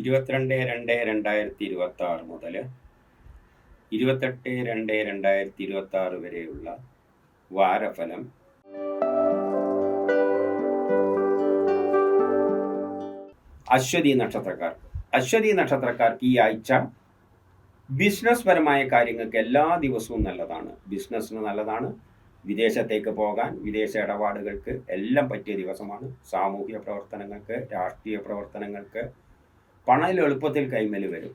ഇരുപത്തിരണ്ട് രണ്ട് രണ്ടായിരത്തി ഇരുപത്തി ആറ് മുതൽ ഇരുപത്തെട്ട് രണ്ട് രണ്ടായിരത്തി ഇരുപത്തി ആറ് വരെയുള്ള വാരഫലം. അശ്വതി നക്ഷത്രക്കാർക്ക് അശ്വതി നക്ഷത്രക്കാർക്ക് ഈ ആഴ്ച ബിസിനസ് പരമായ കാര്യങ്ങൾക്ക് എല്ലാ ദിവസവും നല്ലതാണ്. ബിസിനസ്സിന് നല്ലതാണ്. വിദേശത്തേക്ക് പോകാൻ വിദേശ ഇടപാടുകൾക്ക് എല്ലാം പറ്റിയ ദിവസമാണ്. സാമൂഹിക പ്രവർത്തനങ്ങൾക്ക് രാഷ്ട്രീയ പ്രവർത്തനങ്ങൾക്ക് പണം എളുപ്പത്തിൽ കൈമേൽ വരും.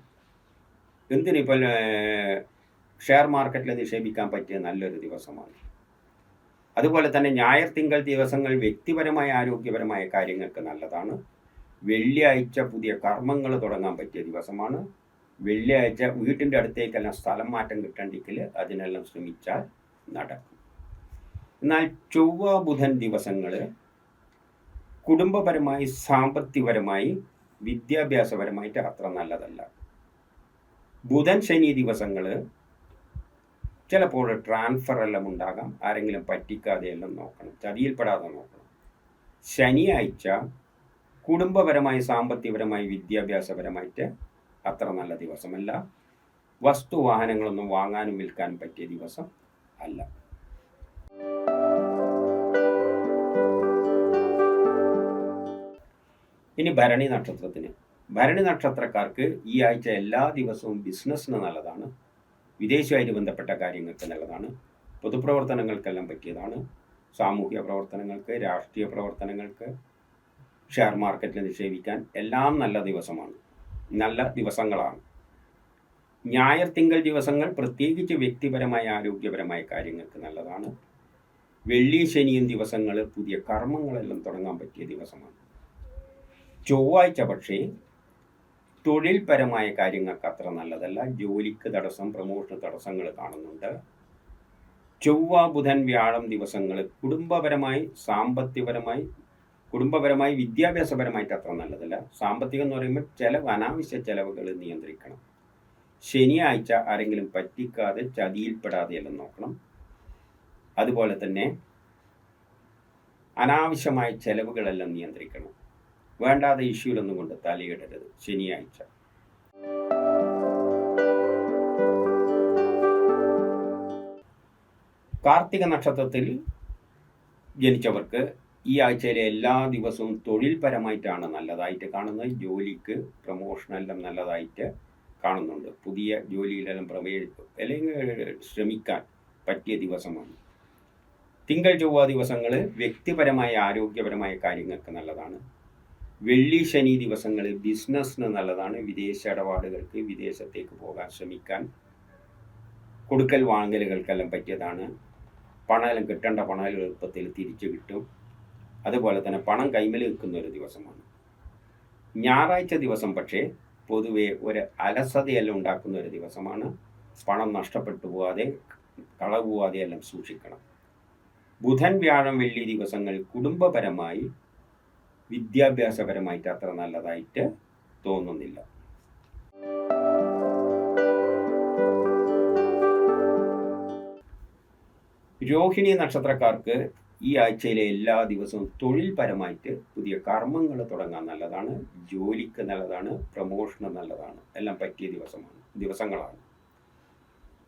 എന്തിനിപ്പോൾ ഷെയർ മാർക്കറ്റിൽ നിക്ഷേപിക്കാൻ പറ്റിയ നല്ലൊരു ദിവസമാണ്. അതുപോലെ തന്നെ ഞായർ തിങ്കൾ ദിവസങ്ങൾ വ്യക്തിപരമായ ആരോഗ്യപരമായ കാര്യങ്ങൾക്ക് നല്ലതാണ്. വെള്ളിയാഴ്ച പുതിയ കർമ്മങ്ങൾ തുടങ്ങാൻ പറ്റിയ ദിവസമാണ്. വെള്ളിയാഴ്ച വീട്ടിന്റെ അടുത്തേക്കെല്ലാം സ്ഥലം മാറ്റം കിട്ടണ്ടെങ്കിൽ അതിനെല്ലാം ശ്രമിച്ചാൽ നടക്കും. എന്നാൽ ചൊവ്വ ബുധൻ ദിവസങ്ങൾ കുടുംബപരമായി സാമ്പത്തികപരമായി വിദ്യാഭ്യാസപരമായിട്ട് അത്ര നല്ലതല്ല. ബുധൻ ശനി ദിവസങ്ങൾ ചിലപ്പോൾ ട്രാൻസ്ഫർ എല്ലാം ഉണ്ടാകാം. ആരെങ്കിലും പറ്റിക്കാതെ എല്ലാം നോക്കണം. ചതിയിൽപ്പെടാതെ നോക്കണം. ശനിയാഴ്ച കുടുംബപരമായി സാമ്പത്തികപരമായി വിദ്യാഭ്യാസപരമായിട്ട് അത്ര നല്ല ദിവസമല്ല. വസ്തു വാഹനങ്ങളൊന്നും വാങ്ങാനും വിൽക്കാനും പറ്റിയ ദിവസം അല്ല. ഇനി ഭരണി നക്ഷത്രത്തിന്. ഭരണി നക്ഷത്രക്കാർക്ക് ഈ ആഴ്ച എല്ലാ ദിവസവും ബിസിനസ്സിന് നല്ലതാണ്. വിദേശമായിട്ട് ബന്ധപ്പെട്ട കാര്യങ്ങൾക്ക് നല്ലതാണ്. പൊതുപ്രവർത്തനങ്ങൾക്കെല്ലാം പറ്റിയതാണ്. സാമൂഹിക പ്രവർത്തനങ്ങൾക്ക് രാഷ്ട്രീയ പ്രവർത്തനങ്ങൾക്ക് ഷെയർ മാർക്കറ്റിൽ നിക്ഷേപിക്കാൻ എല്ലാം നല്ല ദിവസമാണ്. നല്ല ദിവസങ്ങളാണ്. ഞായർ തിങ്കൾ ദിവസങ്ങൾ പ്രത്യേകിച്ച് വ്യക്തിപരമായ ആരോഗ്യപരമായ കാര്യങ്ങൾക്ക് നല്ലതാണ്. വെള്ളി ശനിയും ദിവസങ്ങൾ പുതിയ കർമ്മങ്ങളെല്ലാം തുടങ്ങാൻ പറ്റിയ ദിവസമാണ്. ചൊവ്വാഴ്ച പക്ഷേ തൊഴിൽപരമായ കാര്യങ്ങൾക്ക് അത്ര നല്ലതല്ല. ജോലിക്ക് തടസ്സം പ്രമോഷൻ തടസ്സങ്ങൾ കാണുന്നുണ്ട്. ചൊവ്വ ബുധൻ വ്യാഴം ദിവസങ്ങൾ കുടുംബപരമായി സാമ്പത്തികപരമായി കുടുംബപരമായി വിദ്യാഭ്യാസപരമായിട്ട് അത്ര നല്ലതല്ല. സാമ്പത്തികം എന്ന് പറയുമ്പോൾ ചിലവ് അനാവശ്യ ചിലവുകൾ നിയന്ത്രിക്കണം. ശനിയാഴ്ച ആരെങ്കിലും പറ്റിക്കാതെ ചതിയിൽപ്പെടാതെ എല്ലാം നോക്കണം. അതുപോലെ തന്നെ അനാവശ്യമായ ചെലവുകളെല്ലാം നിയന്ത്രിക്കണം. വേണ്ടാതെ ഇഷ്യൂലൊന്നും കൊണ്ട് തലയിടരുത് ശനിയാഴ്ച. കാർത്തിക നക്ഷത്രത്തിൽ ജനിച്ചവർക്ക് ഈ ആഴ്ചയിലെ എല്ലാ ദിവസവും തൊഴിൽപരമായിട്ടാണ് നല്ലതായിട്ട് കാണുന്നത്. ജോലിക്ക് പ്രമോഷനെല്ലാം നല്ലതായിട്ട് കാണുന്നുണ്ട്. പുതിയ ജോലിയിലെല്ലാം പ്രവേ അല്ലെങ്കിൽ ശ്രമിക്കാൻ പറ്റിയ ദിവസമാണ്. തിങ്കൾ ചൊവ്വ ദിവസങ്ങൾ വ്യക്തിപരമായ ആരോഗ്യപരമായ കാര്യങ്ങൾക്ക് നല്ലതാണ്. വെള്ളി ശനി ദിവസങ്ങളിൽ ബിസിനസ്സിന് നല്ലതാണ് വിദേശ ഇടപാടുകൾക്ക് വിദേശത്തേക്ക് പോകാൻ ശ്രമിക്കാൻ. കൊടുക്കൽ വാങ്ങലുകൾക്കെല്ലാം പറ്റിയതാണ്. പണമെല്ലാം കിട്ടേണ്ട പണം എളുപ്പത്തിൽ തിരിച്ചു കിട്ടും. അതുപോലെ തന്നെ പണം കൈമൽ നിൽക്കുന്ന ഒരു ദിവസമാണ്. ഞായറാഴ്ച ദിവസം പക്ഷേ പൊതുവെ ഒരു അലസതയെല്ലാം ഉണ്ടാക്കുന്ന ഒരു ദിവസമാണ്. പണം നഷ്ടപ്പെട്ടു പോവാതെ കളവ് പോവാതെ എല്ലാം സൂക്ഷിക്കണം. ബുധൻ വ്യാഴം വെള്ളി ദിവസങ്ങൾ കുടുംബപരമായി വിദ്യാഭ്യാസപരമായിട്ട് അത്ര നല്ലതായിട്ട് തോന്നുന്നില്ല. രോഹിണി നക്ഷത്രക്കാർക്ക് ഈ ആഴ്ചയിലെ എല്ലാ ദിവസവും തൊഴിൽപരമായിട്ട് പുതിയ കർമ്മങ്ങൾ തുടങ്ങാൻ നല്ലതാണ് ജോലിക്ക് നല്ലതാണ് പ്രമോഷന് നല്ലതാണ്. എല്ലാം പറ്റിയ ദിവസമാണ് ദിവസങ്ങളാണ്.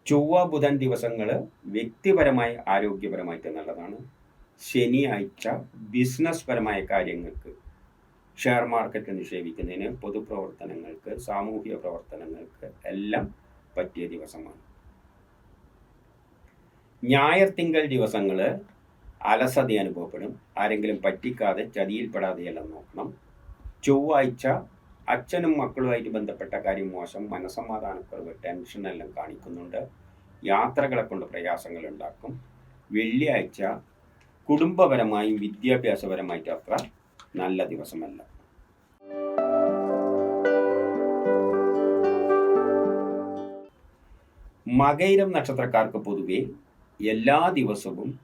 ചൊവ്വ ബുധൻ ദിവസങ്ങൾ വ്യക്തിപരമായി ആരോഗ്യപരമായിട്ട് നല്ലതാണ്. ശനിയാഴ്ച ബിസിനസ് പരമായ കാര്യങ്ങൾക്ക് ഷെയർ മാർക്കറ്റ് നിക്ഷേപിക്കുന്നതിന് പൊതുപ്രവർത്തനങ്ങൾക്ക് സാമൂഹിക പ്രവർത്തനങ്ങൾക്ക് എല്ലാം പറ്റിയ ദിവസമാണ്. ഞായർ തിങ്കൾ ദിവസങ്ങൾ അലസത അനുഭവപ്പെടും. ആരെങ്കിലും പറ്റിക്കാതെ ചതിയിൽപ്പെടാതെയെല്ലാം നോക്കണം. ചൊവ്വാഴ്ച അച്ഛനും മക്കളുമായിട്ട് ബന്ധപ്പെട്ട കാര്യം മോശം. മനസമാധാനക്കുറവ് ടെൻഷൻ എല്ലാം കാണിക്കുന്നുണ്ട്. യാത്രകളെ കൊണ്ട് പ്രയാസങ്ങൾ ഉണ്ടാക്കും. വെള്ളിയാഴ്ച കുടുംബപരമായും വിദ്യാഭ്യാസപരമായിട്ടും അത്ര നല്ല ദിവസമല്ല. മകൈരം നക്ഷത്രക്കാർക്ക് പൊതുവെ എല്ലാ ദിവസവും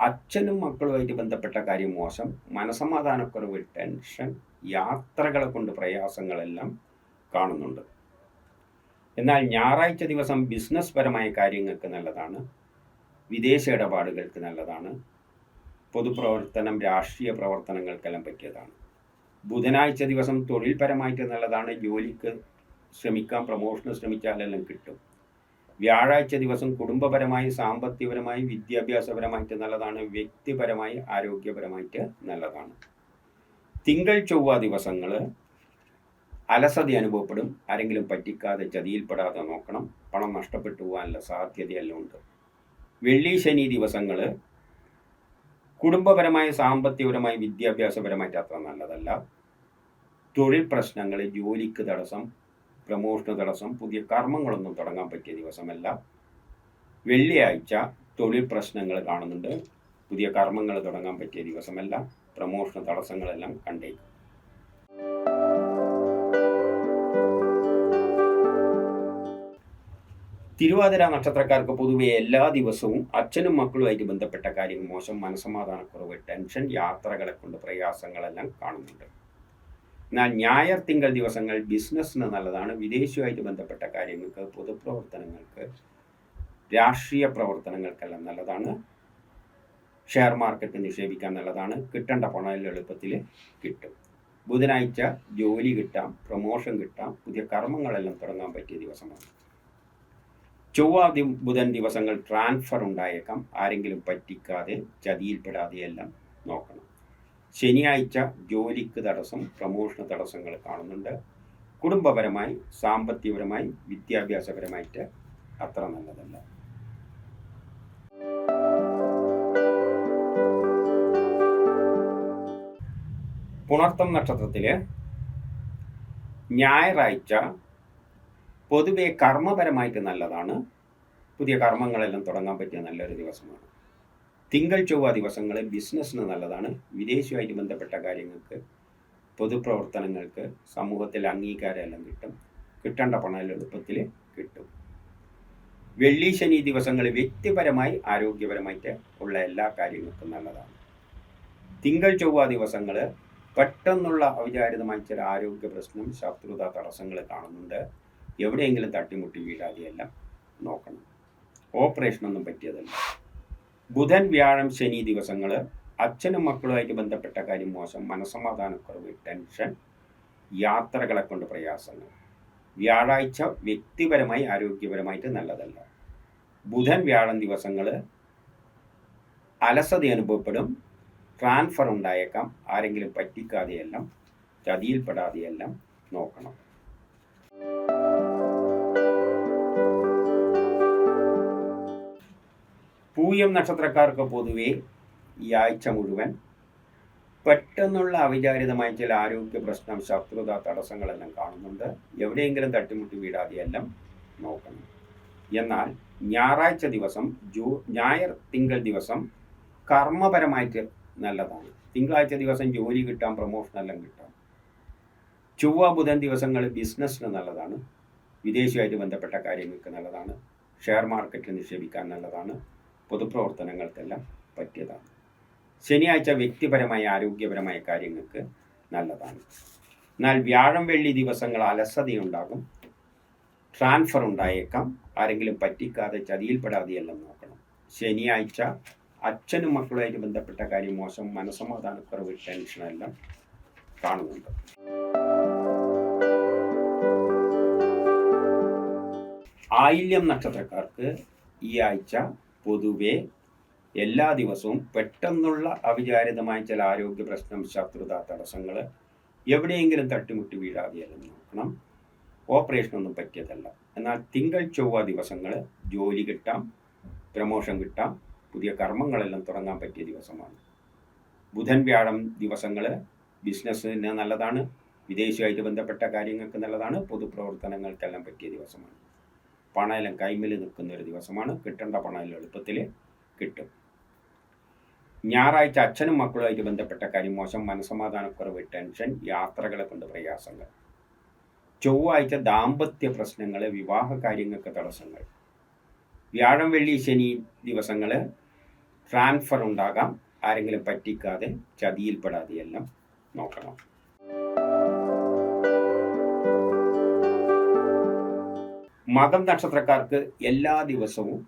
അച്ഛനും മക്കളുമായിട്ട് ബന്ധപ്പെട്ട കാര്യം മോശം. മനസമാധാനക്കുറവ് ടെൻഷൻ യാത്രകളെ കൊണ്ട് പ്രയാസങ്ങളെല്ലാം കാണുന്നുണ്ട്. എന്നാൽ ഞായറാഴ്ച ദിവസം ബിസിനസ് പരമായ കാര്യങ്ങൾക്ക് നല്ലതാണ്. വിദേശ ഇടപാടുകൾക്ക് നല്ലതാണ്. പൊതുപ്രവർത്തനം രാഷ്ട്രീയ പ്രവർത്തനങ്ങൾക്കെല്ലാം പറ്റിയതാണ്. ബുധനാഴ്ച ദിവസം തൊഴിൽപരമായിട്ട് നല്ലതാണ് ജോലിക്ക് ശ്രമിക്കാൻ പ്രൊമോഷന് ശ്രമിച്ചാലെല്ലാം കിട്ടും. വ്യാഴാഴ്ച ദിവസം കുടുംബപരമായി സാമ്പത്തികപരമായി വിദ്യാഭ്യാസപരമായിട്ട് നല്ലതാണ് വ്യക്തിപരമായി ആരോഗ്യപരമായിട്ട് നല്ലതാണ്. തിങ്കൾ ചൊവ്വ ദിവസങ്ങൾ അലസത അനുഭവപ്പെടും. ആരെങ്കിലും പറ്റിക്കാതെ ചതിയിൽപ്പെടാതെ നോക്കണം. പണം നഷ്ടപ്പെട്ടു പോകാനുള്ള സാധ്യതയെല്ലാം ഉണ്ട്. വെള്ളി ശനി ദിവസങ്ങൾ കുടുംബപരമായി സാമ്പത്തികപരമായി വിദ്യാഭ്യാസപരമായിട്ട് അത്ര നല്ലതല്ല. തൊഴിൽ പ്രശ്നങ്ങൾ ജോലിക്ക് തടസ്സം പ്രമോഷന് തടസ്സം പുതിയ കർമ്മങ്ങളൊന്നും തുടങ്ങാൻ പറ്റിയ ദിവസമല്ല. വെള്ളിയാഴ്ച തൊഴിൽ പ്രശ്നങ്ങൾ കാണുന്നുണ്ട്. പുതിയ കർമ്മങ്ങൾ തുടങ്ങാൻ പറ്റിയ ദിവസമല്ല. പ്രമോഷന് തടസ്സങ്ങളെല്ലാം കണ്ടേക്കും. തിരുവാതിര നക്ഷത്രക്കാർക്ക് പൊതുവെ എല്ലാ ദിവസവും അച്ഛനും മക്കളുമായിട്ട് ബന്ധപ്പെട്ട കാര്യങ്ങൾ മോശം മനസ്സമാധാനക്കുറവ് ടെൻഷൻ യാത്രകളെ കൊണ്ട് പ്രയാസങ്ങളെല്ലാം കാണുന്നുണ്ട്. എന്നാൽ ഞായർ തിങ്കൾ ദിവസങ്ങൾ ബിസിനസ്സിന് നല്ലതാണ്. വിദേശവുമായിട്ട് ബന്ധപ്പെട്ട കാര്യങ്ങൾക്ക് പൊതുപ്രവർത്തനങ്ങൾക്ക് രാഷ്ട്രീയ പ്രവർത്തനങ്ങൾക്കെല്ലാം നല്ലതാണ്. ഷെയർ മാർക്കറ്റ് നിക്ഷേപിക്കാൻ നല്ലതാണ്. കിട്ടേണ്ട പണം എളുപ്പത്തിൽ കിട്ടും. ബുധനാഴ്ച ജോലി കിട്ടാം പ്രൊമോഷൻ കിട്ടാം പുതിയ കർമ്മങ്ങളെല്ലാം തുടങ്ങാൻ പറ്റിയ ദിവസമാണ്. ചൊവ്വ ബുധൻ ദിവസങ്ങൾ ട്രാൻസ്ഫർ ഉണ്ടായേക്കാം. ആരെങ്കിലും പറ്റിക്കാതെ ചതിയിൽപ്പെടാതെ എല്ലാം നോക്കണം. ശനിയാഴ്ച ജോലിക്ക് തടസ്സം പ്രമോഷന് തടസ്സങ്ങൾ കാണുന്നുണ്ട്. കുടുംബപരമായി സാമ്പത്തികപരമായി വിദ്യാഭ്യാസപരമായിട്ട് അത്ര നല്ലതല്ല. പുണർത്തം നക്ഷത്രത്തിൽ ഞായറാഴ്ച പൊതുവെ കർമ്മപരമായിട്ട് നല്ലതാണ്. പുതിയ കർമ്മങ്ങളെല്ലാം തുടങ്ങാൻ പറ്റിയ നല്ലൊരു ദിവസമാണ്. തിങ്കൾ ചൊവ്വ ദിവസങ്ങൾ ബിസിനസ്സിന് നല്ലതാണ്. വിദേശവുമായിട്ട് ബന്ധപ്പെട്ട കാര്യങ്ങൾക്ക് പൊതുപ്രവർത്തനങ്ങൾക്ക് സമൂഹത്തിൽ അംഗീകാരമെല്ലാം കിട്ടും. കിട്ടേണ്ട പണം എളുപ്പത്തിൽ കിട്ടും. വെള്ളി ശനി ദിവസങ്ങൾ വ്യക്തിപരമായി ആരോഗ്യപരമായിട്ട് ഉള്ള എല്ലാ കാര്യങ്ങൾക്കും നല്ലതാണ്. തിങ്കൾ ചൊവ്വ ദിവസങ്ങൾ പെട്ടെന്നുള്ള അവിചാരിതമായ ചില ആരോഗ്യ പ്രശ്നം ശത്രുത തടസ്സങ്ങൾ കാണുന്നുണ്ട്. എവിടെയെങ്കിലും തട്ടിമുട്ടി വീഴാതെയെല്ലാം നോക്കണം. ഓപ്പറേഷനൊന്നും പറ്റിയതല്ല. ബുധൻ വ്യാഴം ശനി ദിവസങ്ങൾ അച്ഛനും മക്കളുമായിട്ട് ബന്ധപ്പെട്ട കാര്യം മോശം. മനസമാധാനക്കുറവ് ടെൻഷൻ യാത്രകളെ കൊണ്ട് പ്രയാസങ്ങൾ. വ്യാഴാഴ്ച വ്യക്തിപരമായി ആരോഗ്യപരമായിട്ട് നല്ലതല്ല. ബുധൻ വ്യാഴം ദിവസങ്ങൾ അലസത അനുഭവപ്പെടും. ട്രാൻസ്ഫർ ഉണ്ടായേക്കാം. ആരെങ്കിലും പറ്റിക്കാതെയെല്ലാം ചതിയിൽപ്പെടാതെയെല്ലാം നോക്കണം. പൂയം നക്ഷത്രക്കാർക്ക് പൊതുവെ ഈ ആഴ്ച മുഴുവൻ പെട്ടെന്നുള്ള അവിചാരിതമായ ചില ആരോഗ്യ പ്രശ്നം ശത്രുത തടസ്സങ്ങളെല്ലാം കാണുന്നുണ്ട്. എവിടെയെങ്കിലും തട്ടിമുട്ടി വീടാതെയെല്ലാം നോക്കണം. എന്നാൽ ഞായറാഴ്ച ദിവസം ജൂ ഞായർ തിങ്കൾ ദിവസം കർമ്മപരമായിട്ട് നല്ലതാണ്. തിങ്കളാഴ്ച ദിവസം ജോലി കിട്ടാം പ്രൊമോഷനെല്ലാം കിട്ടാം. ചൊവ്വ ബുധൻ ദിവസങ്ങൾ ബിസിനസ്സിന് നല്ലതാണ്. വിദേശമായിട്ട് ബന്ധപ്പെട്ട കാര്യങ്ങൾക്ക് നല്ലതാണ്. ഷെയർ മാർക്കറ്റിൽ നിക്ഷേപിക്കാൻ നല്ലതാണ്. പൊതുപ്രവർത്തനങ്ങൾക്കെല്ലാം പറ്റിയതാണ്. ശനിയാഴ്ച വ്യക്തിപരമായ ആരോഗ്യപരമായ കാര്യങ്ങൾക്ക് നല്ലതാണ്. എന്നാൽ വ്യാഴം വെള്ളി ദിവസങ്ങൾ അലസതയുണ്ടാകും. ട്രാൻസ്ഫർ ഉണ്ടായേക്കാം. ആരെങ്കിലും പറ്റിക്കാതെ ചതിയിൽപ്പെടാതെയെല്ലാം നോക്കണം. ശനിയാഴ്ച അച്ഛനും മക്കളുമായിട്ട് ബന്ധപ്പെട്ട കാര്യം മോശം മനസമാധാനക്കുറവ് ടെൻഷനെല്ലാം കാണുന്നുണ്ട്. ആയില്യം നക്ഷത്രക്കാർക്ക് ഈ ആഴ്ച പൊതുവെ എല്ലാ ദിവസവും പെട്ടെന്നുള്ള അവിചാരിതമായ ചില ആരോഗ്യ പ്രശ്നം ശത്രുത തടസ്സങ്ങൾ എവിടെയെങ്കിലും തട്ടിമുട്ടി വീഴാതെയെല്ലാം നോക്കണം. ഓപ്പറേഷനൊന്നും പറ്റിയതല്ല. എന്നാൽ തിങ്കൾ ചൊവ്വ ദിവസങ്ങൾ ജോലി കിട്ടാം പ്രമോഷൻ കിട്ടാം പുതിയ കർമ്മങ്ങളെല്ലാം തുടങ്ങാൻ പറ്റിയ ദിവസമാണ്. ബുധൻ വ്യാഴം ദിവസങ്ങൾ ബിസിനസ്സിന് നല്ലതാണ് വിദേശമായിട്ട് ബന്ധപ്പെട്ട കാര്യങ്ങൾക്ക് നല്ലതാണ് പൊതുപ്രവർത്തനങ്ങൾക്കെല്ലാം പറ്റിയ ദിവസമാണ്. പണമെല്ലാം കൈമിൽ നിൽക്കുന്ന ഒരു ദിവസമാണ്. കിട്ടേണ്ട പണയെല്ലാം എളുപ്പത്തിൽ കിട്ടും. ഞായറാഴ്ച അച്ഛനും മക്കളുമായിട്ട് ബന്ധപ്പെട്ട കരിമോശം മോശം മനസമാധാനക്കുറവ് ടെൻഷൻ യാത്രകളെ കൊണ്ട് പ്രയാസങ്ങൾ. ചൊവ്വാഴ്ച ദാമ്പത്യ പ്രശ്നങ്ങൾ വിവാഹ കാര്യങ്ങൾക്ക് തടസ്സങ്ങൾ. വ്യാഴം വെള്ളി ശനി ദിവസങ്ങൾ ട്രാൻസ്ഫർ ഉണ്ടാകാം. ആരെങ്കിലും പറ്റിക്കാതെ ചതിയിൽപ്പെടാതെ എല്ലാം നോക്കണം. മകം നക്ഷത്രക്കാർക്ക് എല്ലാ ദിവസവും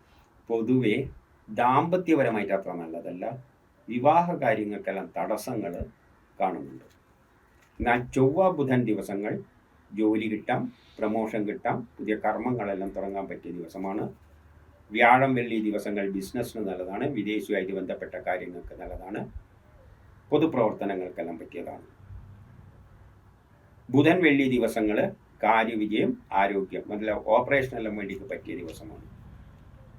പൊതുവെ ദാമ്പത്യപരമായിട്ട് അത്ര നല്ലതല്ല. വിവാഹ കാര്യങ്ങൾക്കെല്ലാം തടസ്സങ്ങൾ കാണുന്നുണ്ട്. എന്നാൽ ചൊവ്വ ബുധൻ ദിവസങ്ങൾ ജോലി കിട്ടാം പ്രമോഷൻ കിട്ടാം പുതിയ കർമ്മങ്ങളെല്ലാം തുടങ്ങാൻ പറ്റിയ ദിവസമാണ്. വ്യാഴം വെള്ളി ദിവസങ്ങൾ ബിസിനസ്സിന് നല്ലതാണ് വിദേശവുമായിട്ട് ബന്ധപ്പെട്ട കാര്യങ്ങൾക്ക് നല്ലതാണ് പൊതുപ്രവർത്തനങ്ങൾക്കെല്ലാം പറ്റിയതാണ്. ബുധൻ വെള്ളി ദിവസങ്ങൾ കാര്യവിജയം ആരോഗ്യം. മുതല ഓപ്പറേഷനെല്ലാം വേണ്ടിക്ക് പറ്റിയ ദിവസമാണ്.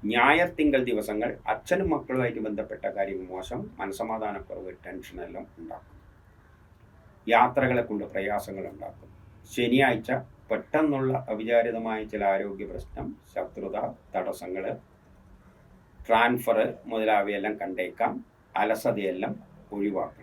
ഞായർ തിങ്കൾ ദിവസങ്ങൾ അച്ഛനും മക്കളുമായിട്ട് ബന്ധപ്പെട്ട കാര്യങ്ങൾ മോശം മനസമാധാനക്കുറവ് ടെൻഷനെല്ലാം ഉണ്ടാക്കും. യാത്രകളെ കൊണ്ട് പ്രയാസങ്ങൾ ഉണ്ടാക്കും. ശനിയാഴ്ച പെട്ടെന്നുള്ള അവിചാരിതമായ ചില ആരോഗ്യ പ്രശ്നം ശത്രുത തടസ്സങ്ങൾ ട്രാൻസ്ഫർ മുതലായവയെല്ലാം കണ്ടേക്കാം. അലസതയെല്ലാം ഒഴിവാക്കണം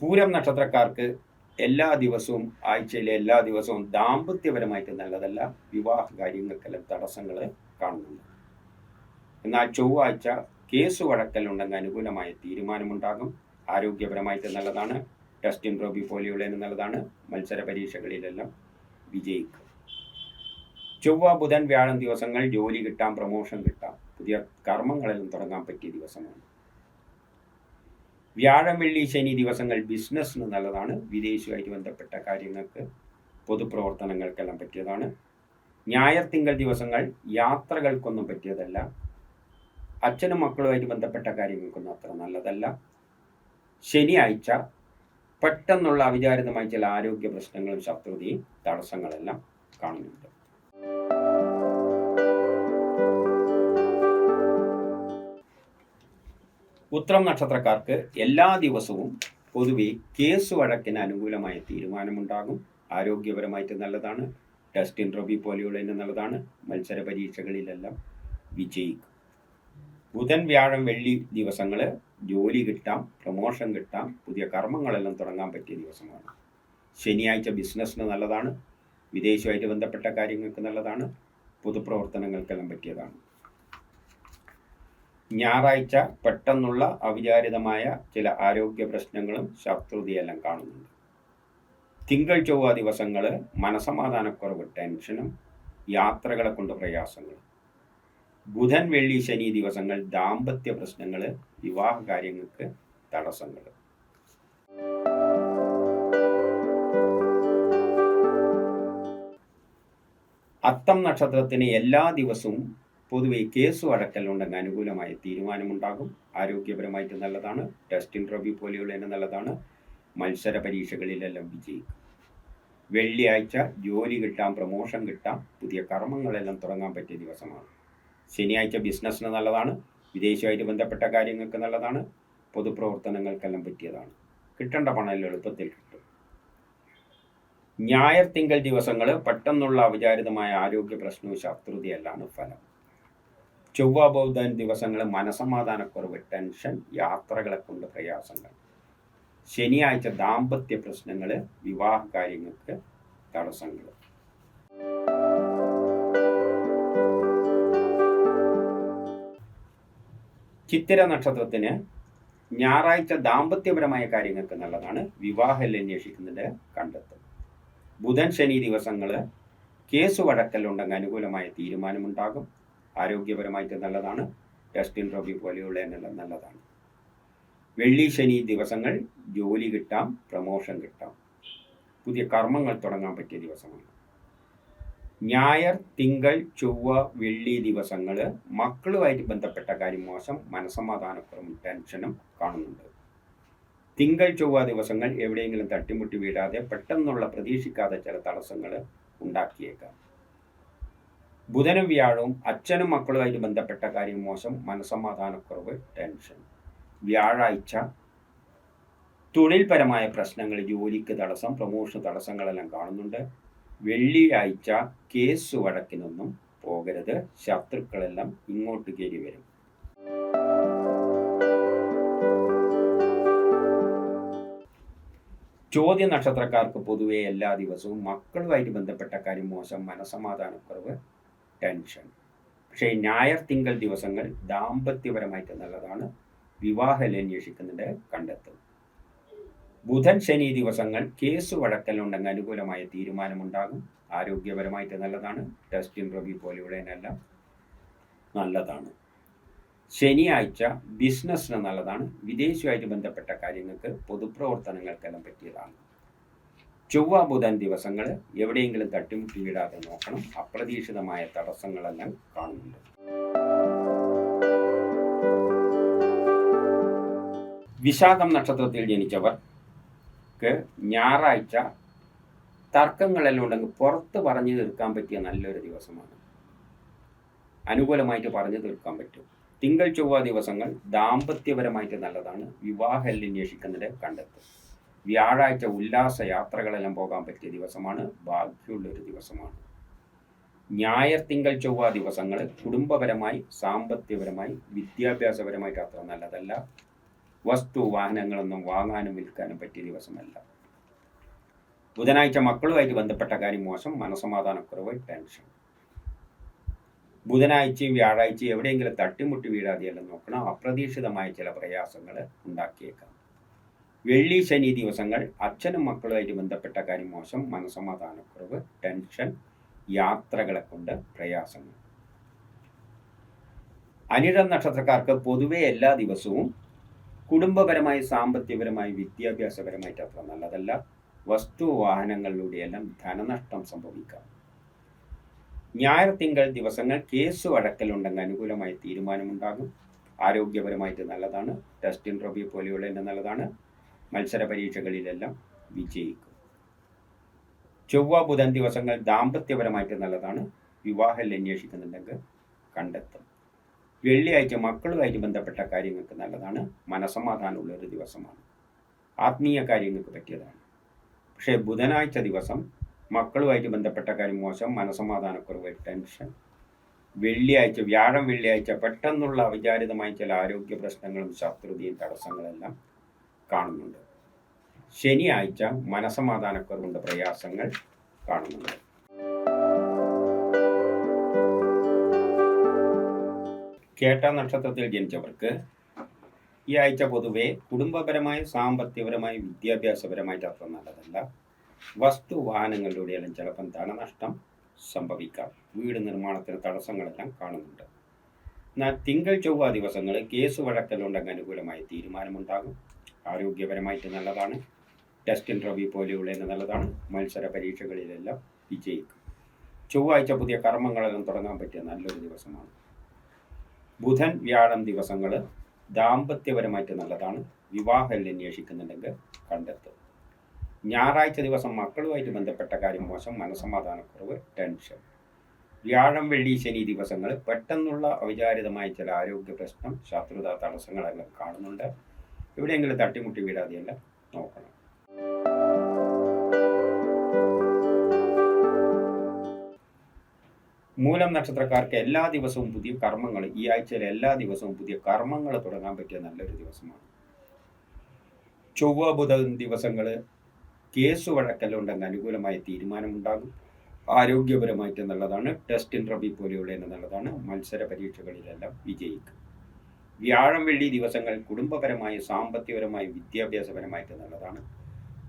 പൂരം നക്ഷത്രക്കാർക്ക് എല്ലാ ദിവസവും ആഴ്ചയിലെ എല്ലാ ദിവസവും ദാമ്പത്യപരമായിട്ട് നല്ലതല്ല വിവാഹ കാര്യങ്ങൾക്കെല്ലാം തടസ്സങ്ങൾ കാണുന്നുണ്ട്. എന്നാൽ ചൊവ്വാഴ്ച കേസ് വഴക്കലുണ്ടെങ്കിൽ അനുകൂലമായ തീരുമാനമുണ്ടാകും. ആരോഗ്യപരമായിട്ട് നല്ലതാണ്. ടെസ്റ്റ് ട്രോബി പോലെയുള്ളതിന് നല്ലതാണ്. മത്സര പരീക്ഷകളിലെല്ലാം വിജയിക്കും. ചൊവ്വ ബുധൻ വ്യാഴം ദിവസങ്ങൾ ജോലി കിട്ടാം പ്രൊമോഷൻ കിട്ടാം. പുതിയ കർമ്മങ്ങളെല്ലാം തുടങ്ങാൻ പറ്റിയ ദിവസമാണ്. വ്യാഴം വെള്ളി ശനി ദിവസങ്ങൾ ബിസിനസ്സിന് നല്ലതാണ്. വിദേശവുമായിട്ട് ബന്ധപ്പെട്ട കാര്യങ്ങൾക്ക് പൊതുപ്രവർത്തനങ്ങൾക്കെല്ലാം പറ്റിയതാണ്. ഞായർ തിങ്കൾ ദിവസങ്ങൾ യാത്രകൾക്കൊന്നും പറ്റിയതല്ല. അച്ഛനും മക്കളുമായിട്ട് ബന്ധപ്പെട്ട കാര്യങ്ങൾക്കൊന്നും അത്ര നല്ലതല്ല. ശനിയാഴ്ച പെട്ടെന്നുള്ള അവിചാരിതമായ ചില ആരോഗ്യ പ്രശ്നങ്ങളും ശത്രുതയും തടസ്സങ്ങളെല്ലാം കാണുന്നുണ്ട്. ഉത്രം നക്ഷത്രക്കാർക്ക് എല്ലാ ദിവസവും പൊതുവെ കേസ് വഴക്കിന് അനുകൂലമായ തീരുമാനമുണ്ടാകും. ആരോഗ്യപരമായിട്ട് നല്ലതാണ്. ടെസ്റ്റ് ഇൻട്രോബി തന്നെ നല്ലതാണ്. മത്സര പരീക്ഷകളിലെല്ലാം വിജയിക്കും. ബുധൻ വ്യാഴം വെള്ളി ദിവസങ്ങൾ ജോലി കിട്ടാം പ്രമോഷൻ കിട്ടാം പുതിയ കർമ്മങ്ങളെല്ലാം തുടങ്ങാൻ പറ്റിയ ദിവസമാണ്. ശനിയാഴ്ച ബിസിനസ്സിന് നല്ലതാണ്. വിദേശമായിട്ട് ബന്ധപ്പെട്ട കാര്യങ്ങൾക്ക് നല്ലതാണ്. പൊതുപ്രവർത്തനങ്ങൾക്കെല്ലാം പറ്റിയതാണ്. ഞായറാഴ്ച പെട്ടെന്നുള്ള അവിചാരിതമായ ചില ആരോഗ്യ പ്രശ്നങ്ങളും ശത്രുതയെല്ലാം കാണുന്നുണ്ട്. തിങ്കൾ ചൊവ്വ ദിവസങ്ങൾ മനസമാധാനക്കുറവ് ടെൻഷനും യാത്രകളെ കൊണ്ട് പ്രയാസങ്ങളും. ബുധൻ വെള്ളി ശനി ദിവസങ്ങൾ ദാമ്പത്യ പ്രശ്നങ്ങൾ വിവാഹ കാര്യങ്ങൾക്ക് തടസ്സങ്ങൾ അത്തം നക്ഷത്രത്തിന് എല്ലാ ദിവസവും പൊതുവെ കേസ് അടക്കലുണ്ടെങ്കിൽ അനുകൂലമായ തീരുമാനമുണ്ടാകും. ആരോഗ്യപരമായിട്ട് നല്ലതാണ്. ടെസ്റ്റ് ഇൻട്രോവ്യൂ പോലെയുള്ളതിന് നല്ലതാണ്. മത്സര പരീക്ഷകളിലെല്ലാം വിജയിക്കും. വെള്ളിയാഴ്ച ജോലി കിട്ടാം പ്രമോഷൻ കിട്ടാം പുതിയ കർമ്മങ്ങളെല്ലാം തുടങ്ങാൻ പറ്റിയ ദിവസമാണ്. ശനിയാഴ്ച ബിസിനസ്സിന് നല്ലതാണ്. വിദേശമായിട്ട് ബന്ധപ്പെട്ട കാര്യങ്ങൾക്ക് നല്ലതാണ്. പൊതുപ്രവർത്തനങ്ങൾക്കെല്ലാം പറ്റിയതാണ്. കിട്ടേണ്ട പണം എളുപ്പത്തിൽ കിട്ടും. ഞായർ തിങ്കൾ ദിവസങ്ങൾ പെട്ടെന്നുള്ള അവിചാരിതമായ ആരോഗ്യ പ്രശ്നവും ശത്രുതയല്ലാണ് ഫലം. ചൊവ്വ ബൗദ്ധൻ ദിവസങ്ങൾ മനസമാധാനക്കുറവ് ടെൻഷൻ യാത്രകളെ കൊണ്ട് പ്രയാസങ്ങൾ. ശനിയാഴ്ച ദാമ്പത്യ പ്രശ്നങ്ങൾ വിവാഹ കാര്യങ്ങൾക്ക് തടസ്സങ്ങൾ. ചിത്തിര നക്ഷത്രത്തിന് ഞായറാഴ്ച ദാമ്പത്യപരമായ കാര്യങ്ങൾക്ക് നല്ലതാണ്. വിവാഹം അന്വേഷിക്കുന്നതിന്റെ കണ്ടെത്തും. ബുധൻ ശനി ദിവസങ്ങൾ കേസ് വഴക്കലുണ്ടെങ്കിൽ അനുകൂലമായ തീരുമാനമുണ്ടാകും. ആരോഗ്യപരമായിട്ട് നല്ലതാണ്. ഡസ്റ്റിൻ റോബി പോലെയുള്ള നല്ലതാണ്. വെള്ളി ശനി ദിവസങ്ങൾ ജോലി കിട്ടാം പ്രമോഷൻ കിട്ടാം. പുതിയ കർമ്മങ്ങൾ തുടങ്ങാൻ പറ്റിയ ദിവസമാണ്. ഞായർ തിങ്കൾ ചൊവ്വ വെള്ളി ദിവസങ്ങൾ മക്കളുമായിട്ട് ബന്ധപ്പെട്ട കാര്യം മോശം മനസമാധാനക്കുറവും ടെൻഷനും കാണുന്നുണ്ട്. തിങ്കൾ ചൊവ്വ ദിവസങ്ങൾ എവിടെയെങ്കിലും തട്ടിമുട്ടി വീഴാതെ പെട്ടെന്നുള്ള പ്രതീക്ഷിക്കാതെ ചില തടസ്സങ്ങൾ ഉണ്ടാക്കിയേക്കാം. ബുധനും വ്യാഴവും അച്ഛനും മക്കളുമായിട്ട് ബന്ധപ്പെട്ട കാര്യം മോശം മനസമാധാനക്കുറവ് ടെൻഷൻ വ്യാഴാഴ്ച തൊഴിൽപരമായ പ്രശ്നങ്ങൾ ജോലിക്ക് തടസ്സം പ്രമോഷൻ തടസ്സങ്ങളെല്ലാം കാണുന്നുണ്ട്. വെള്ളിയാഴ്ച കേസ് വഴക്കിനൊന്നും പോകരുത്. ശത്രുക്കളെല്ലാം ഇങ്ങോട്ട് കയറി വരും. ചോദ്യ നക്ഷത്രക്കാർക്ക് പൊതുവെ എല്ലാ ദിവസവും മക്കളുമായിട്ട് ബന്ധപ്പെട്ട കാര്യം മോശം മനസമാധാനക്കുറവ് ടെൻഷൻ. പക്ഷേ ഞായർ തിങ്കൾ ദിവസങ്ങൾ ദാമ്പത്യപരമായിട്ട് നല്ലതാണ് വിവാഹം അന്വേഷിക്കുന്നുണ്ട് കണ്ടെത്തും ബുധൻ ശനി ദിവസങ്ങൾ കേസ് വഴക്കലുണ്ടെങ്കിൽ അനുകൂലമായ തീരുമാനമുണ്ടാകും. ആരോഗ്യപരമായിട്ട് നല്ലതാണ് ടെസ്റ്റിൻ റബി പോലെയുള്ളതിനെല്ലാം നല്ലതാണ്. ശനിയാഴ്ച ബിസിനസ്സിന് നല്ലതാണ്. വിദേശവുമായിട്ട് ബന്ധപ്പെട്ട കാര്യങ്ങൾക്ക് പൊതുപ്രവർത്തനങ്ങൾക്കെല്ലാം പറ്റിയതാണ്. ചൊവ്വ ബുധൻ ദിവസങ്ങൾ എവിടെയെങ്കിലും തട്ടിമുട്ടി വിടാതെ നോക്കണം. അപ്രതീക്ഷിതമായ തടസ്സങ്ങളെല്ലാം കാണുന്നുണ്ട്. വിശാഖം നക്ഷത്രത്തിൽ ജനിച്ചവർക്ക് ഞായറാഴ്ച തർക്കങ്ങളെല്ലാം ഉണ്ടെങ്കിൽ പുറത്ത് പറഞ്ഞു തീർക്കാൻ പറ്റിയ നല്ലൊരു ദിവസമാണ്. അനുകൂലമായിട്ട് പറഞ്ഞു തീർക്കാൻ പറ്റും. തിങ്കൾ ചൊവ്വ ദിവസങ്ങൾ ദാമ്പത്യപരമായിട്ട് നല്ലതാണ്. വിവാഹം അന്വേഷിക്കുന്നത് കണ്ടെത്തും. വ്യാഴാഴ്ച ഉല്ലാസ യാത്രകളെല്ലാം പോകാൻ പറ്റിയ ദിവസമാണ്. ഭാഗ്യമുള്ള ഒരു ദിവസമാണ്. ഞായർ തിങ്കൾ ചൊവ്വ ദിവസങ്ങൾ കുടുംബപരമായി സാമ്പത്തികപരമായി വിദ്യാഭ്യാസപരമായിട്ട് അത്ര നല്ലതല്ല. വസ്തു വാഹനങ്ങളൊന്നും വാങ്ങാനും വിൽക്കാനും പറ്റിയ ദിവസമല്ല. ബുധനാഴ്ച മക്കളുമായിട്ട് ബന്ധപ്പെട്ട കാര്യം മോശം. മനസമാധാനക്കുറവ് ടെൻഷൻ. ബുധനാഴ്ചയും വ്യാഴാഴ്ചയും എവിടെയെങ്കിലും തട്ടിമുട്ടി വീഴാതെയെല്ലാം നോക്കണം. അപ്രതീക്ഷിതമായ ചില പ്രയാസങ്ങൾ ഉണ്ടാക്കിയേക്കാം. വെള്ളി ശനി ദിവസങ്ങൾ അച്ഛനും മക്കളുമായിട്ട് ബന്ധപ്പെട്ട കാര്യം മോശം മനസമാധാനക്കുറവ് ടെൻഷൻ യാത്രകളെ കൊണ്ട് പ്രയാസങ്ങൾ. അനിഴം നക്ഷത്രക്കാർക്ക് പൊതുവെ എല്ലാ ദിവസവും കുടുംബപരമായി സാമ്പത്തികപരമായി വിദ്യാഭ്യാസപരമായിട്ട് അത്ര നല്ലതല്ല. വസ്തു വാഹനങ്ങളിലൂടെയെല്ലാം ധനനഷ്ടം സംഭവിക്കാം. ഞായർ തിങ്കൾ ദിവസങ്ങൾ കേസ് വഴക്കലുണ്ടെങ്കിൽ അനുകൂലമായ തീരുമാനമുണ്ടാകും. ആരോഗ്യപരമായിട്ട് നല്ലതാണ്. ടെസ്റ്റ് ഇൻട്രോബി പോലെയുള്ള നല്ലതാണ്. മത്സര പരീക്ഷകളിലെല്ലാം വിജയിക്കും. ചൊവ്വ ബുധൻ ദിവസങ്ങൾ ദാമ്പത്യപരമായിട്ട് നല്ലതാണ്. വിവാഹം അന്വേഷിക്കുന്നുണ്ടെങ്കിൽ കണ്ടെത്തും. വെള്ളിയാഴ്ച മക്കളുമായിട്ട് ബന്ധപ്പെട്ട കാര്യങ്ങൾക്ക് നല്ലതാണ്. മനസമാധാനമുള്ള ഒരു ദിവസമാണ്. ആത്മീയ കാര്യങ്ങൾക്ക് പറ്റിയതാണ്. പക്ഷേ ബുധനാഴ്ച ദിവസം മക്കളുമായിട്ട് ബന്ധപ്പെട്ട കാര്യം മോശം. മനസമാധാനക്കുറവ് ടെൻഷൻ. വെള്ളിയാഴ്ച വ്യാഴം വെള്ളിയാഴ്ച പെട്ടെന്നുള്ള അവിചാരിതമായ ചില ആരോഗ്യ പ്രശ്നങ്ങളും ശത്രുതയും തടസ്സങ്ങളെല്ലാം കാണുന്നുണ്ട്. ശനിയാഴ്ച മനസമാധാനക്കുറവുണ്ട് പ്രയാസങ്ങൾ കാണുന്നുണ്ട്. കേട്ട നക്ഷത്രത്തിൽ ജനിച്ചവർക്ക് ഈ ആഴ്ച പൊതുവെ കുടുംബപരമായി സാമ്പത്തികപരമായി വിദ്യാഭ്യാസപരമായിട്ട് അത്ര നല്ലതല്ല. വസ്തു വാഹനങ്ങളിലൂടെയെല്ലാം ചിലപ്പം ധനനഷ്ടം സംഭവിക്കാം. വീട് നിർമ്മാണത്തിന് തടസ്സങ്ങളെല്ലാം കാണുന്നുണ്ട്. എന്നാൽ തിങ്കൾ ചൊവ്വ ദിവസങ്ങൾ കേസ് വഴക്കലുണ്ടെങ്കിൽ അനുകൂലമായ തീരുമാനമുണ്ടാകും. ആരോഗ്യപരമായിട്ട് നല്ലതാണ്. ടെസ്റ്റ് ഇന്റർവ്യൂ പോലെയുള്ള നല്ലതാണ്. മത്സര പരീക്ഷകളിലെല്ലാം വിജയിക്കും. ചൊവ്വാഴ്ച പുതിയ കർമ്മങ്ങളെല്ലാം തുടങ്ങാൻ പറ്റിയ നല്ലൊരു ദിവസമാണ്. ബുധൻ വ്യാഴം ദിവസങ്ങൾ ദാമ്പത്യപരമായിട്ട് നല്ലതാണ്. വിവാഹം അന്വേഷിക്കുന്നുണ്ടെങ്കിൽ കണ്ടെത്തും. ഞായറാഴ്ച ദിവസം മക്കളുമായിട്ട് ബന്ധപ്പെട്ട കാര്യം മോശം. മനസമാധാനക്കുറവ് ടെൻഷൻ. വ്യാഴം വെള്ളി ശനി ദിവസങ്ങൾ പെട്ടെന്നുള്ള അവിചാരിതമായ ചില ആരോഗ്യ പ്രശ്നം ശത്രുത തടസ്സങ്ങളെല്ലാം കാണുന്നുണ്ട്. എവിടെയെങ്കിലും തട്ടിമുട്ടി വീഴാതെയല്ല നോക്കണം. മൂലം നക്ഷത്രക്കാർക്ക് എല്ലാ ദിവസവും പുതിയ കർമ്മങ്ങൾ ഈ ആഴ്ചയിലെ എല്ലാ ദിവസവും പുതിയ കർമ്മങ്ങൾ തുടങ്ങാൻ പറ്റിയ നല്ലൊരു ദിവസമാണ്. ചൊവ്വ ബുധ ദിവസങ്ങൾ കേസ് വഴക്കെല്ലാം ഉണ്ടെങ്കിൽ അനുകൂലമായ തീരുമാനമുണ്ടാകും. ആരോഗ്യപരമായിട്ട് നല്ലതാണ് ടെസ്റ്റ് ഇൻട്രബി പോലെയുള്ള നല്ലതാണ് മത്സര പരീക്ഷകളിലെല്ലാം വിജയിക്കും വ്യാഴം വെള്ളി ദിവസങ്ങൾ കുടുംബപരമായി സാമ്പത്തികപരമായി വിദ്യാഭ്യാസപരമായിട്ട് നല്ലതാണ്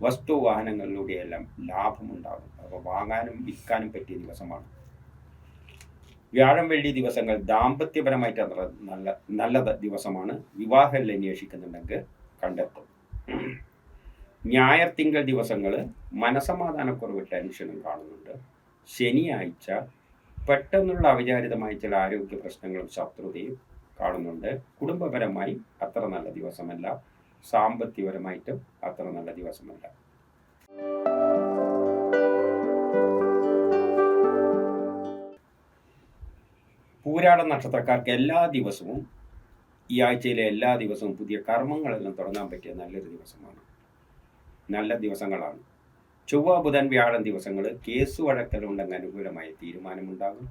വസ്തു വാഹനങ്ങളിലൂടെയെല്ലാം ലാഭമുണ്ടാകും. അപ്പോൾ വാങ്ങാനും വിൽക്കാനും പറ്റിയ ദിവസമാണ്. വ്യാഴം വെള്ളി ദിവസങ്ങൾ ദാമ്പത്യപരമായിട്ട് നല്ല നല്ല ദിവസമാണ്. വിവാഹം അന്വേഷിക്കുന്നുണ്ടെങ്കിൽ കണ്ടെത്തും. ഞായർ തിങ്കൾ ദിവസങ്ങൾ മനസമാധാനക്കുറവ് ടെൻഷനും കാണുന്നുണ്ട്. ശനിയാഴ്ച പെട്ടെന്നുള്ള അവിചാരിതമായ ചില ആരോഗ്യ പ്രശ്നങ്ങളും ശത്രുതയും കാണുന്നുണ്ട്. കുടുംബപരമായി അത്ര നല്ല ദിവസമല്ല. സാമ്പത്തികപരമായിട്ടും അത്ര നല്ല ദിവസമല്ല. പൂരാട നക്ഷത്രക്കാർക്ക് എല്ലാ ദിവസവും ഈ ആഴ്ചയിലെ എല്ലാ ദിവസവും പുതിയ കർമ്മങ്ങളെല്ലാം തുടങ്ങാൻ പറ്റിയ നല്ലൊരു ദിവസമാണ്. നല്ല ദിവസങ്ങളാണ്. ചൊവ്വ ബുധൻ വ്യാഴം ദിവസങ്ങൾ കേസ് വഴക്കലുണ്ടെങ്കിൽ അനുകൂലമായ തീരുമാനമുണ്ടാകും.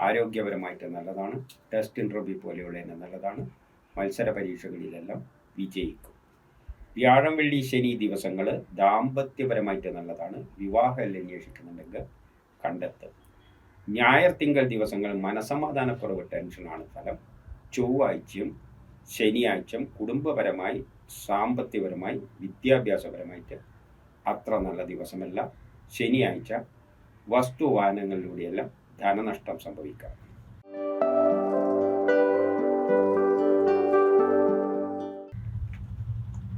ആരോഗ്യപരമായിട്ട് നല്ലതാണ്. ടെസ്റ്റ് ഇന്റർവ്യൂ പോലെയുള്ള നല്ലതാണ്. മത്സര പരീക്ഷകളിലെല്ലാം വിജയിക്കും. വ്യാഴം വെള്ളി ശനി ദിവസങ്ങൾ ദാമ്പത്യപരമായിട്ട് നല്ലതാണ്. വിവാഹം അന്വേഷിക്കുന്നുണ്ടെങ്കിൽ കണ്ടെത്തും. ഞായർ തിങ്കൾ ദിവസങ്ങൾ മനസമാധാനക്കുറവ് ടെൻഷനാണ് ഫലം. ചൊവ്വാഴ്ചയും ശനിയാഴ്ചയും കുടുംബപരമായി സാമ്പത്തികപരമായി വിദ്യാഭ്യാസപരമായിട്ട് അത്ര നല്ല ദിവസമല്ല. ശനിയാഴ്ച വസ്തുവാഹനങ്ങളിലൂടെയെല്ലാം ധനനഷ്ടം സംഭവിക്കാം.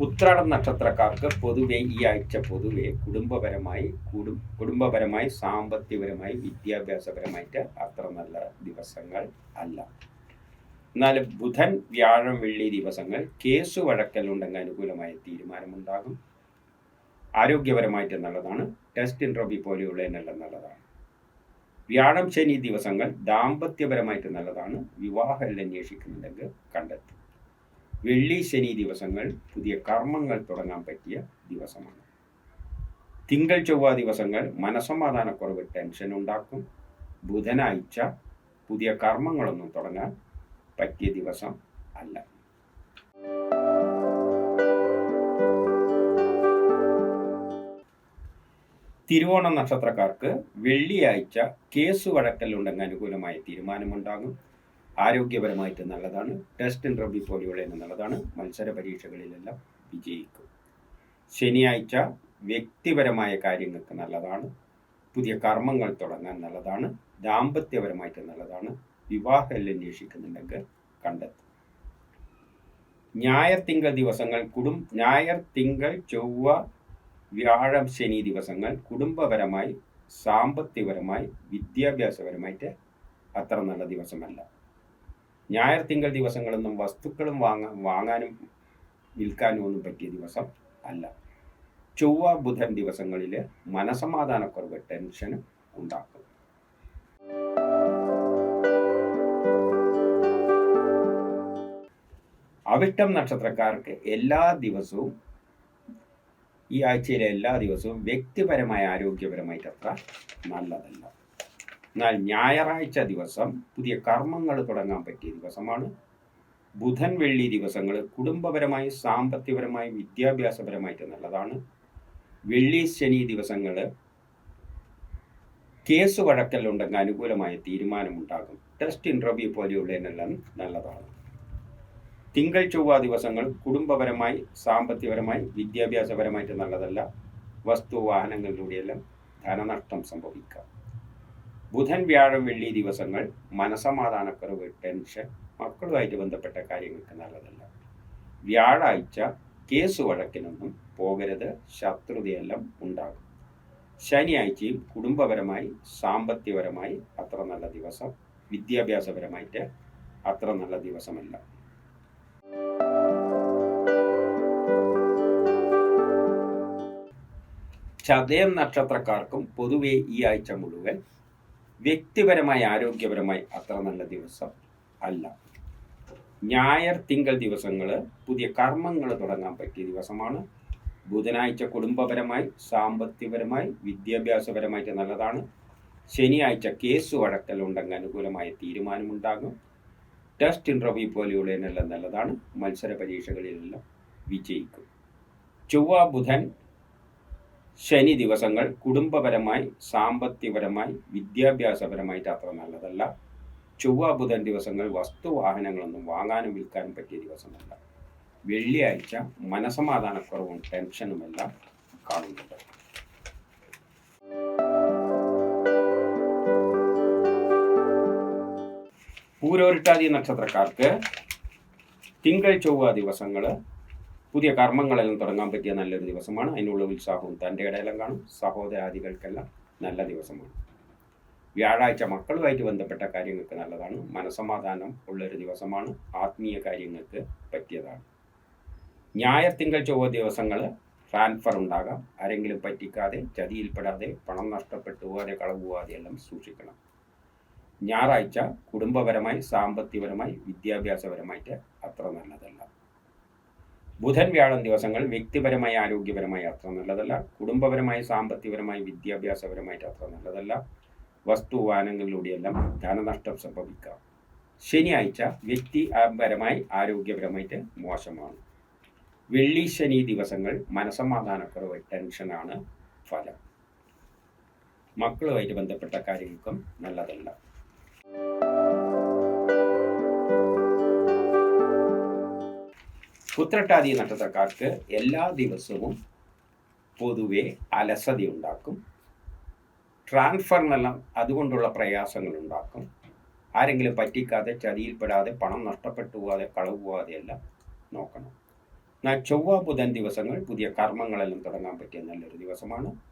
ഉത്രാടം നക്ഷത്രക്കാർക്ക് പൊതുവെ ഈ ആഴ്ച പൊതുവെ കുടുംബപരമായി കുടും കുടുംബപരമായി സാമ്പത്തികപരമായി വിദ്യാഭ്യാസപരമായിട്ട് അത്ര നല്ല ദിവസങ്ങൾ അല്ല. എന്നാൽ ബുധൻ വ്യാഴം വെള്ളി ദിവസങ്ങൾ കേസ് വഴക്കലുണ്ടെങ്കിൽ അനുകൂലമായ തീരുമാനമുണ്ടാകും. ആരോഗ്യപരമായിട്ട് നല്ലതാണ്. ടെസ്റ്റ് ഇൻട്രോബി പോലെയുള്ള നല്ലതാണ്. വ്യാഴം ശനി ദിവസങ്ങൾ ദാമ്പത്യപരമായിട്ട് നല്ലതാണ്. വിവാഹം അന്വേഷിക്കുന്നുണ്ടെങ്കിൽ കണ്ടെത്തും. വെള്ളി ശനി ദിവസങ്ങൾ പുതിയ കർമ്മങ്ങൾ തുടങ്ങാൻ പറ്റിയ ദിവസമാണ്. തിങ്കൾ ചൊവ്വ ദിവസങ്ങൾ മനസമാധാനക്കുറവ് ടെൻഷൻ ഉണ്ടാക്കും. ബുധനാഴ്ച പുതിയ കർമ്മങ്ങളൊന്നും തുടങ്ങാൻ പറ്റിയ ദിവസം അല്ല. തിരുവോണ നക്ഷത്രക്കാർക്ക് വെള്ളിയാഴ്ച കേസ് വഴക്കലുണ്ടെങ്കിൽ അനുകൂലമായ തീരുമാനമുണ്ടാകും. ആരോഗ്യപരമായിട്ട് നല്ലതാണ്. ടെസ്റ്റ് ഇന്റർവ്യൂ പോലെയുള്ള നല്ലതാണ്. മത്സര പരീക്ഷകളിലെല്ലാം വിജയിക്കും. ശനിയാഴ്ച വ്യക്തിപരമായ കാര്യങ്ങൾക്ക് നല്ലതാണ്. പുതിയ കർമ്മങ്ങൾ തുടങ്ങാൻ നല്ലതാണ്. ദാമ്പത്യപരമായിട്ട് നല്ലതാണ്. വിവാഹം അന്വേഷിക്കുന്നുണ്ടെങ്കിൽ കണ്ടെത്തും. ഞായർ തിങ്കൾ ദിവസങ്ങൾ കുടും. ഞായർ തിങ്കൾ ചൊവ്വ വ്യാഴം ശനി ദിവസങ്ങൾ കുടുംബപരമായി സാമ്പത്തികപരമായി വിദ്യാഭ്യാസപരമായിട്ട് അത്ര നല്ല ദിവസമല്ല. ഞായർ തിങ്കൾ ദിവസങ്ങളൊന്നും വസ്തുക്കളും വാങ്ങാൻ വാങ്ങാനും വിൽക്കാനും ഒന്നും പറ്റിയ ദിവസം അല്ല. ചൊവ്വ ബുധൻ ദിവസങ്ങളിൽ മനസമാധാനക്കുറവ് ടെൻഷൻ ഉണ്ടാക്കും. അവിട്ടം നക്ഷത്രക്കാർക്ക് എല്ലാ ദിവസവും ഈ ആഴ്ചയിലെ എല്ലാ ദിവസവും വ്യക്തിപരമായ ആരോഗ്യപരമായിട്ട് അത്ര നല്ലതല്ല. എന്നാൽ ഞായറാഴ്ച ദിവസം പുതിയ കർമ്മങ്ങൾ തുടങ്ങാൻ പറ്റിയ ദിവസമാണ്. ബുധൻ വെള്ളി ദിവസങ്ങൾ കുടുംബപരമായി സാമ്പത്തികപരമായി വിദ്യാഭ്യാസപരമായിട്ട് നല്ലതാണ്. വെള്ളി ശനി ദിവസങ്ങൾ കേസ് വഴക്കലുണ്ടെങ്കിൽ അനുകൂലമായ തീരുമാനമുണ്ടാകും. ടെസ്റ്റ് ഇന്റർവ്യൂ പോലെയുള്ളതിനെല്ലാം നല്ലതാണ്. തിങ്കൾ ചൊവ്വ ദിവസങ്ങൾ കുടുംബപരമായി സാമ്പത്തികപരമായി വിദ്യാഭ്യാസപരമായിട്ട് നല്ലതല്ല. വസ്തു വാഹനങ്ങളിലൂടെയെല്ലാം ധനനഷ്ടം സംഭവിക്കാം. ബുധൻ വ്യാഴം വെള്ളി ദിവസങ്ങൾ മനസമാധാനക്കുറവ് ടെൻഷൻ മക്കളുമായിട്ട് ബന്ധപ്പെട്ട കാര്യങ്ങൾക്ക് നല്ലതല്ല. വ്യാഴാഴ്ച കേസ് വഴക്കിനൊന്നും പോകരുത്. ശത്രുതയെല്ലാം ഉണ്ടാകും. ശനിയാഴ്ചയും കുടുംബപരമായി സാമ്പത്തികപരമായി അത്ര നല്ല ദിവസം വിദ്യാഭ്യാസപരമായിട്ട് അത്ര നല്ല ദിവസമല്ല. ചതയം നക്ഷത്രക്കാർക്കും പൊതുവെ ഈ ആഴ്ച മുഴുവൻ വ്യക്തിപരമായി ആരോഗ്യപരമായി അത്ര നല്ല ദിവസം അല്ല. ഞായർ തിങ്കൾ ദിവസങ്ങൾ പുതിയ കർമ്മങ്ങൾ തുടങ്ങാൻ പറ്റിയ ദിവസമാണ്. ബുധനാഴ്ച കുടുംബപരമായി സാമ്പത്തികപരമായി വിദ്യാഭ്യാസപരമായിട്ട് നല്ലതാണ്. ശനിയാഴ്ച കേസ് വഴക്കൽ ഉണ്ടെങ്കിൽ അനുകൂലമായ തീരുമാനമുണ്ടാകും. ടെസ്റ്റ് ഇന്റർവ്യൂ പോലെയുള്ളതിനെല്ലാം നല്ലതാണ്. മത്സര പരീക്ഷകളിലെല്ലാം വിജയിക്കും. ചൊവ്വ ബുധൻ ശനി ദിവസങ്ങൾ കുടുംബപരമായി സാമ്പത്തികപരമായി വിദ്യാഭ്യാസപരമായിട്ട് അത്ര നല്ലതല്ല. ചൊവ്വ ബുധൻ ദിവസങ്ങൾ വസ്തുവാഹനങ്ങളൊന്നും വാങ്ങാനും വിൽക്കാനും പറ്റിയ ദിവസമല്ല. വെള്ളിയാഴ്ച മനസമാധാനക്കുറവും ടെൻഷനുമെല്ലാം കാണുന്നുണ്ട്. പൂരോരിട്ടാതി നക്ഷത്രക്കാർക്ക് തിങ്കൾ ചൊവ്വ ദിവസങ്ങൾ പുതിയ കർമ്മങ്ങളെല്ലാം തുടങ്ങാൻ പറ്റിയ നല്ലൊരു ദിവസമാണ്. അതിനുള്ള ഉത്സാഹവും തന്റെ ഇടയിലും കാണും. സഹോദരാദികൾക്കെല്ലാം നല്ല ദിവസമാണ്. വ്യാഴാഴ്ച മക്കളുമായിട്ട് ബന്ധപ്പെട്ട കാര്യങ്ങൾക്ക് നല്ലതാണ്. മനസമാധാനം ഉള്ളൊരു ദിവസമാണ്. ആത്മീയ കാര്യങ്ങൾക്ക് പറ്റിയതാണ്. ഞായർ തിങ്കൾ ചൊവ്വ ദിവസങ്ങൾ ട്രാൻസ്ഫർ ഉണ്ടാകാം. ആരെങ്കിലും പറ്റിക്കാതെ ചതിയിൽപ്പെടാതെ പണം നഷ്ടപ്പെട്ടു പോകാതെ കളവ് പോകാതെ എല്ലാം സൂക്ഷിക്കണം. ഞായറാഴ്ച കുടുംബപരമായി സാമ്പത്തികപരമായി വിദ്യാഭ്യാസപരമായിട്ട് അത്ര നല്ലതല്ല. ബുധൻ വ്യാഴം ദിവസങ്ങൾ വ്യക്തിപരമായി ആരോഗ്യപരമായി അത്ര നല്ലതല്ല. കുടുംബപരമായി സാമ്പത്തികപരമായി വിദ്യാഭ്യാസപരമായിട്ട് അത്ര നല്ലതല്ല. വസ്തുവാനങ്ങളിലൂടെയെല്ലാം ധനനഷ്ടം സംഭവിക്കാം. ശനിയാഴ്ച വ്യക്തിപരമായി ആരോഗ്യപരമായിട്ട് മോശമാണ്. വെള്ളി ശനി ദിവസങ്ങൾ മനസമാധാനക്കുറവ് ടെൻഷനാണ് ഫലം. മക്കളുമായിട്ട് ബന്ധപ്പെട്ട കാര്യങ്ങൾക്കും നല്ലതല്ല. ഉത്രട്ടാതി നക്ഷത്രക്കാർക്ക് എല്ലാ ദിവസവും പൊതുവെ അലസതയുണ്ടാക്കും ട്രാൻസ്ഫറിനെല്ലാം അതുകൊണ്ടുള്ള പ്രയാസങ്ങൾ ഉണ്ടാക്കും. ആരെങ്കിലും പറ്റിക്കാതെ ചതിയിൽപ്പെടാതെ പണം നഷ്ടപ്പെട്ടു പോകാതെ കളവ് പോകാതെ എല്ലാം നോക്കണം. എന്നാൽ ചൊവ്വ ബുധൻ ദിവസങ്ങൾ പുതിയ കർമ്മങ്ങളെല്ലാം തുടങ്ങാൻ പറ്റിയ നല്ലൊരു ദിവസമാണ്.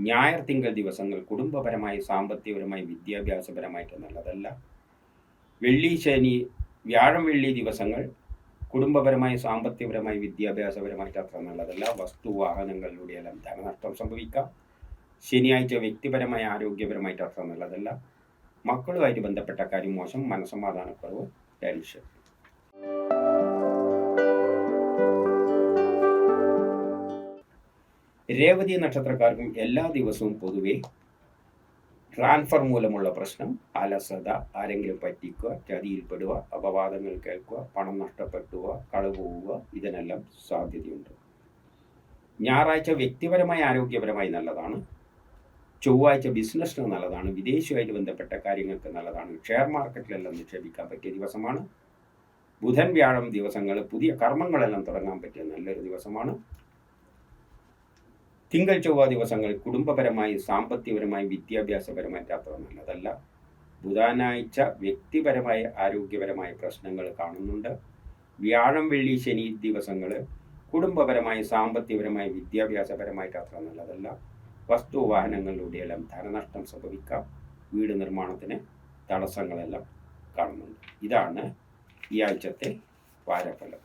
ഞായർ തിങ്കൾ ദിവസങ്ങൾ കുടുംബപരമായി സാമ്പത്തികപരമായി വിദ്യാഭ്യാസപരമായിട്ട് നല്ലതല്ല. വെള്ളി ശനി വ്യാഴം വെള്ളി ദിവസങ്ങൾ കുടുംബപരമായി സാമ്പത്തികപരമായി വിദ്യാഭ്യാസപരമായിട്ട് അത്ര നല്ലതല്ല. വസ്തു വാഹനങ്ങളിലൂടെ എല്ലാം ധനനഷ്ടം സംഭവിക്കാം. ശനിയാഴ്ച വ്യക്തിപരമായ ആരോഗ്യപരമായിട്ട് അത്ര നല്ലതല്ല. മക്കളുമായിട്ട് ബന്ധപ്പെട്ട കാര്യം മോശം. മനസമാധാനക്കുറവ് ടെൻഷൻ രേവതി നക്ഷത്രക്കാർക്കും എല്ലാ ദിവസവും പൊതുവെ ട്രാൻസ്ഫർ മൂലമുള്ള പ്രശ്നം അലസത ആരെങ്കിലും പറ്റിക്കുക ചതിയിൽപ്പെടുക അപവാദങ്ങൾ കേൾക്കുക പണം നഷ്ടപ്പെട്ടുക കളുപോവുക ഇതിനെല്ലാം സാധ്യതയുണ്ട്. ഞായറാഴ്ച വ്യക്തിപരമായി ആരോഗ്യപരമായി നല്ലതാണ്. ചൊവ്വാഴ്ച ബിസിനസ്സിന് നല്ലതാണ്. വിദേശവുമായിട്ട് ബന്ധപ്പെട്ട കാര്യങ്ങൾക്ക് നല്ലതാണ്. ഷെയർ മാർക്കറ്റിലെല്ലാം നിക്ഷേപിക്കാൻ പറ്റിയ ദിവസമാണ്. ബുധൻ വ്യാഴം ദിവസങ്ങൾ പുതിയ കർമ്മങ്ങളെല്ലാം തുടങ്ങാൻ പറ്റിയ നല്ലൊരു ദിവസമാണ്. തിങ്കൾ ചൊവ്വ ദിവസങ്ങൾ കുടുംബപരമായും സാമ്പത്തികപരമായും വിദ്യാഭ്യാസപരമായും അത്ര നല്ലതല്ല ബുധനാഴ്ച വ്യക്തിപരമായ ആരോഗ്യപരമായ പ്രശ്നങ്ങൾ കാണുന്നുണ്ട്. വ്യാഴം വെള്ളി ശനി ദിവസങ്ങൾ കുടുംബപരമായി സാമ്പത്തികപരമായി വിദ്യാഭ്യാസപരമായിട്ട് അത്ര നല്ലതല്ല. വസ്തു വാഹനങ്ങളിലൂടെയെല്ലാം ധനനഷ്ടം സംഭവിക്കാം. വീട് നിർമ്മാണത്തിന് തടസ്സങ്ങളെല്ലാം കാണുന്നുണ്ട്. ഇതാണ് ഈ ആഴ്ചത്തെ വാരഫലം.